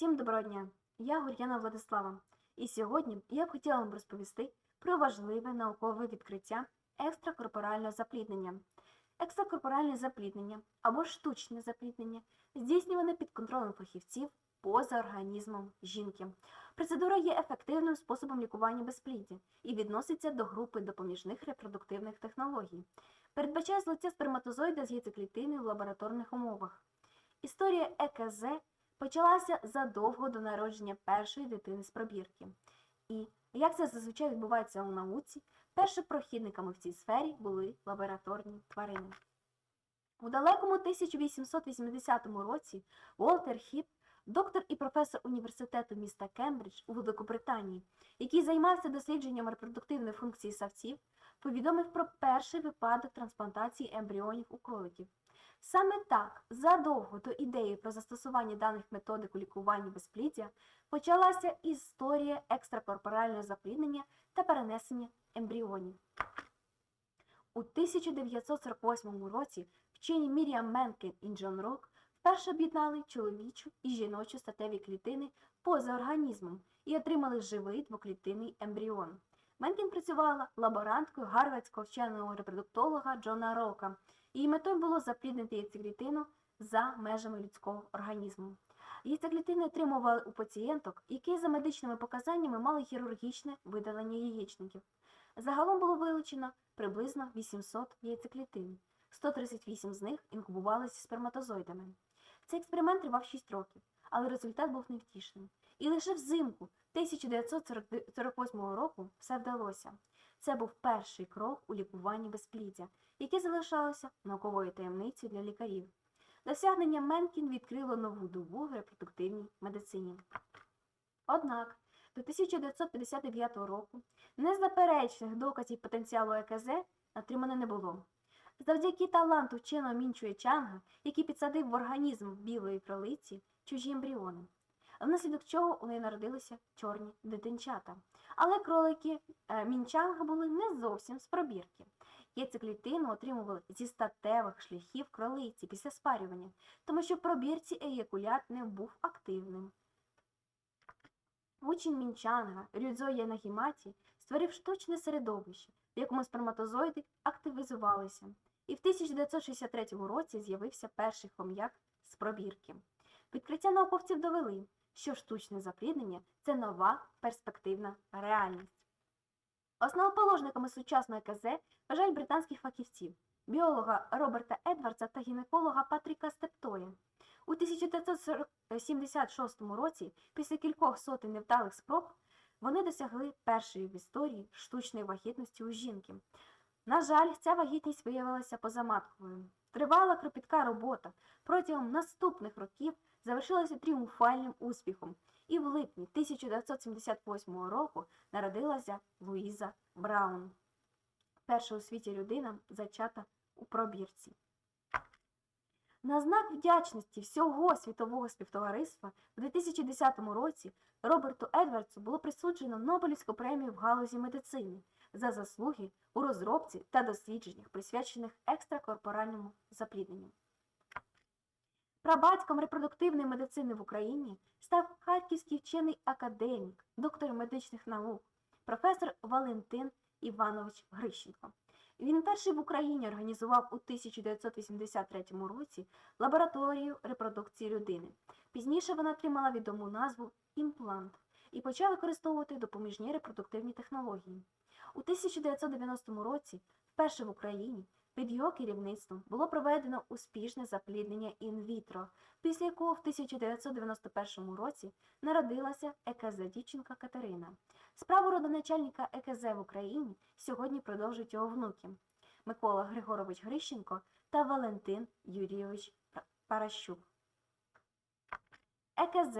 Всім доброго дня! Я Гур'яна Владислава, і сьогодні я б хотіла вам розповісти про важливе наукове відкриття екстракорпорального запліднення. Екстракорпоральне запліднення або штучне запліднення здійснюване під контролем фахівців поза організмом жінки. Процедура є ефективним способом лікування безпліддя і відноситься до групи допоміжних репродуктивних технологій. Передбачає злиття сперматозоїда з яйцеклітиною в лабораторних умовах. Історія ЕКЗ почалася задовго до народження першої дитини з пробірки. І, як це зазвичай відбувається у науці, першопрохідниками в цій сфері були лабораторні тварини. У далекому 1880 році Уолтер Хіп, доктор і професор університету міста Кембридж у Великобританії, який займався дослідженням репродуктивної функції савців, повідомив про перший випадок трансплантації ембріонів у кроликів. Саме так, задовго до ідеї про застосування даних методик у лікуванні безпліддя, почалася історія екстракорпорального запліднення та перенесення ембріонів. У 1948 році вчені Міріам Менкен і Джон Рок вперше об'єднали чоловічу і жіночу статеві клітини поза організмом і отримали живий двоклітинний ембріон. Менкен працювала лаборанткою гарвардського вченого репродуктолога Джона Рока. Її метою було запліднити яйцеклітину за межами людського організму. Яйцеклітини отримували у пацієнток, які за медичними показаннями мали хірургічне видалення яєчників. Загалом було вилучено приблизно 800 яйцеклітин. 138 з них інкубувалися сперматозоїдами. Цей експеримент тривав 6 років, але результат був невтішним. І лише взимку 1948 року все вдалося. Це був перший крок у лікуванні безпліддя, яке залишалося науковою таємницею для лікарів. Досягнення Менкін відкрило нову добу в репродуктивній медицині. Однак до 1959 року незаперечних доказів потенціалу ЕКЗ отримано не було. Завдяки таланту вченого Мінчує Чанга, який підсадив в організм білої кролиці чужі ембріони, внаслідок чого у неї народилися чорні дитинчата. Але кролики е, Мінчанга були не зовсім з пробірки. Яйцеклітину отримували зі статевих шляхів кролиці після спарювання, тому що в пробірці еякулят не був активним. Учень Мінчанга Рюдзо Янагіматі створив штучне середовище, в якому сперматозоїди активізувалися. І в 1963 році з'явився перший хом'як з пробірки. Відкриття науковців довели, що штучне запліднення це нова перспективна реальність. Основоположниками сучасної КЗ вважають британських фахівців, біолога Роберта Едвардса та гінеколога Патріка Стептоя. У 1976 році, після кількох сотень невдалих спроб, вони досягли першої в історії штучної вагітності у жінки. На жаль, ця вагітність виявилася позаматковою. Тривала кропітка робота протягом наступних років завершилася тріумфальним успіхом, і в липні 1978 року народилася Луїза Браун, перша у світі людина, зачата у пробірці. На знак вдячності всього світового співтовариства у 2010 році Роберту Едвардсу було присуджено Нобелівську премію в галузі медицини за заслуги у розробці та дослідженнях, присвячених екстракорпоральному заплідненню. Прабатьком репродуктивної медицини в Україні став харківський вчений академік, доктор медичних наук, професор Валентин Іванович Грищенко. Він перший в Україні організував у 1983 році лабораторію репродукції людини. Пізніше вона отримала відому назву імплант і почав використовувати допоміжні репродуктивні технології. У 1990 році, вперше в Україні, під його керівництвом було проведено успішне запліднення інвітро, після якого в 1991 році народилася ЕКЗ дівчинка Катерина. Справу родоначальника ЕКЗ в Україні сьогодні продовжують його внуки Микола Григорович Грищенко та Валентин Юрійович Паращук. ЕКЗ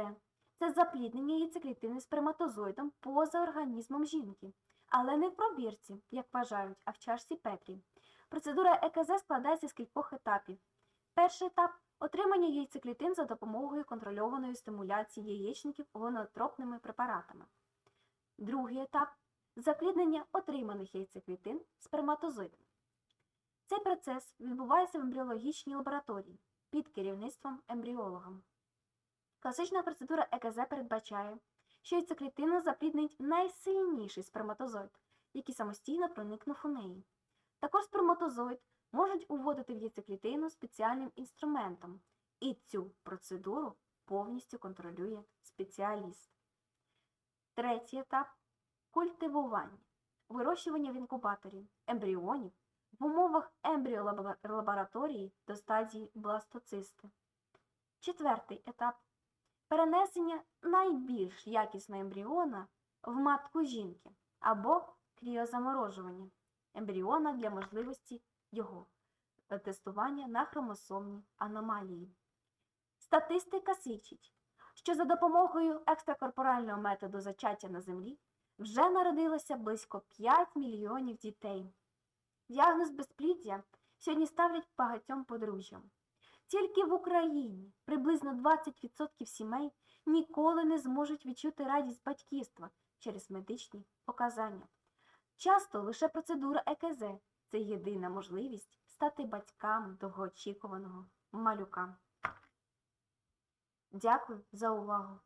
це запліднення яйцеклітини сперматозоїдом поза організмом жінки, але не в пробірці, як вважають, а в чашці Петрі. Процедура ЕКЗ складається з кількох етапів. Перший етап отримання яйцеклітин за допомогою контрольованої стимуляції яєчників гонотропними препаратами. Другий етап запліднення отриманих яйцеклітин сперматозоїдами. Цей процес відбувається в ембріологічній лабораторії під керівництвом ембріолога. Класична процедура ЕКЗ передбачає, що яйцеклітина запліднить найсильніший сперматозоїд, який самостійно проникнув у неї. Також сперматозоїд можуть уводити в яйцеклітину спеціальним інструментом, і цю процедуру повністю контролює спеціаліст. Третій етап культивування, вирощування в інкубаторі ембріонів в умовах ембріолабораторії до стадії бластоцисти. Четвертий етап перенесення найбільш якісного ембріона в матку жінки або кріозаморожування ембріона для можливості його тестування на хромосомні аномалії. Статистика свідчить, що за допомогою екстракорпорального методу зачаття на землі вже народилося близько 5 мільйонів дітей. Діагноз безпліддя сьогодні ставлять багатьом подружжям. Тільки в Україні приблизно 20% сімей ніколи не зможуть відчути радість батьківства через медичні показання. Часто лише процедура ЕКЗ це єдина можливість стати батьками довгоочікуваного малюка. Дякую за увагу!